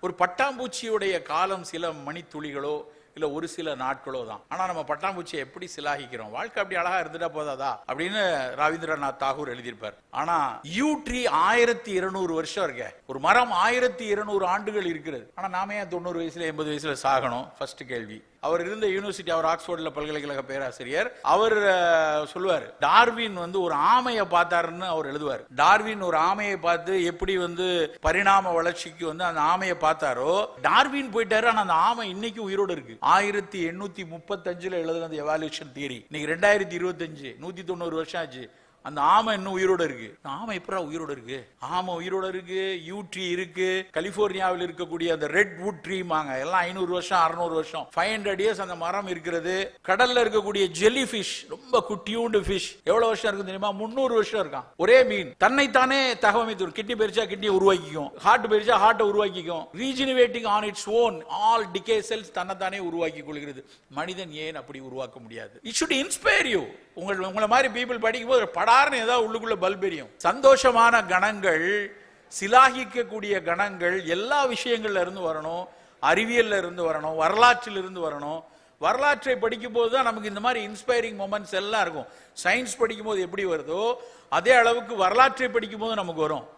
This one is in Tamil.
ஒரு பட்டாம்பூச்சியுடைய காலம் சில மணித்துளிகளோ இல்ல ஒரு சில நாட்களோ தான். ஆனா நம்ம பட்டாம்பூச்சியை எப்படி சிலாகிக்கிறோம்? வாழ்க்கை அப்படி அழகா இருந்துட்டா போதாதா? அப்படின்னு ரவீந்திரநாத் தாகூர் எழுதியிருப்பார். ஆனா யூ ட்ரீ ஆயிரத்தி இருநூறு வருஷம் இருக்க. ஒரு மரம் ஆயிரத்தி இருநூறு ஆண்டுகள் இருக்கிறது. ஆனா நாம ஏன் தொண்ணூறு வயசுல எண்பது வயசுல சாகணும்? ஃபர்ஸ்ட் கேள்வி. அவர் இருந்த யூனிவர்சிட்டி அவர் ஆக்ஸ்போர்ட்ல பல்கலைக்கழக பேராசிரியர். அவர் சொல்லுவார் டார்வின் வந்து ஒரு ஆமையை பார்த்தாருன்னு அவர் எழுதுவார். டார்வின் ஒரு ஆமையை பார்த்து எப்படி வந்து பரிணாம வளர்ச்சிக்கு வந்து அந்த ஆமையை பார்த்தாரோ டார்வின் போயிட்டாரு ஆனா அந்த ஆமை இன்னைக்கு உயிரோடு இருக்கு. ஆயிரத்தி எண்ணூத்தி முப்பத்தஞ்சுல எழுதுன அந்த எவால்யூஷன் தியரி இன்னைக்கு ரெண்டாயிரத்தி இருபத்தஞ்சு நூத்தி தொண்ணூறு வருஷம் ஆச்சு. அந்த ஆமை இன்னும் உயிரோட இருக்கு. ஆமை எப்படா உயிரோட இருக்கு? ஆமை உயிரோட இருக்கு யூ ட்ரீ இருக்கு கலிபோர்னியாவில் இருக்கக்கூடிய அந்த ரெட் வுட் ட்ரீமாங்க எல்லாம் ஐநூறு வருஷம் அறுநூறு வருஷம். ஃபைவ் ஹண்ட்ரட் இயர்ஸ் அந்த மரம் இருக்கிறது. கடல்ல இருக்கக்கூடிய ஜெல்லி ஃபிஷ் ரொம்ப குட்டியூண்டு ஃபிஷ் எவ்வளவு வருஷம் இருக்கு தெரியுமா? முந்நூறு வருஷம் இருக்கான். ஒரே மீன். தன்னைத்தானே தகவமைத்து கிட்னி பெருச்சா கிட்னி உருவாக்கிக்கும். ஹார்ட் பெருச்சா ஹார்ட்டை உருவாக்கிக்கும். Regenerating on its own all decay cells தன்னைத்தானே உருவாக்கி கொள்கிறது. மனிதன் ஏன் அப்படி உருவாக்க முடியாது? இட் should இன்ஸ்பயர் யூ உங்கள் உங்களை மாதிரி பீப்புள் படிக்கும் போது படார்னு ஏதாவது உள்ளுக்குள்ள பல்ப் எரியும். சந்தோஷமான கணங்கள் சிலாகிக்கக்கூடிய கணங்கள் எல்லா விஷயங்கள்ல இருந்து வரணும். அறிவியல்ல இருந்து வரணும். வரலாற்றில் இருந்து வரணும். வரலாற்றை படிக்கும் போது தான் நமக்கு இந்த மாதிரி இன்ஸ்பைரிங் மொமெண்ட்ஸ் எல்லாம் இருக்கும். சயின்ஸ் படிக்கும் போது எப்படி வருதோ அதே அளவுக்கு வரலாற்றை படிக்கும் போது நமக்கு வரும்.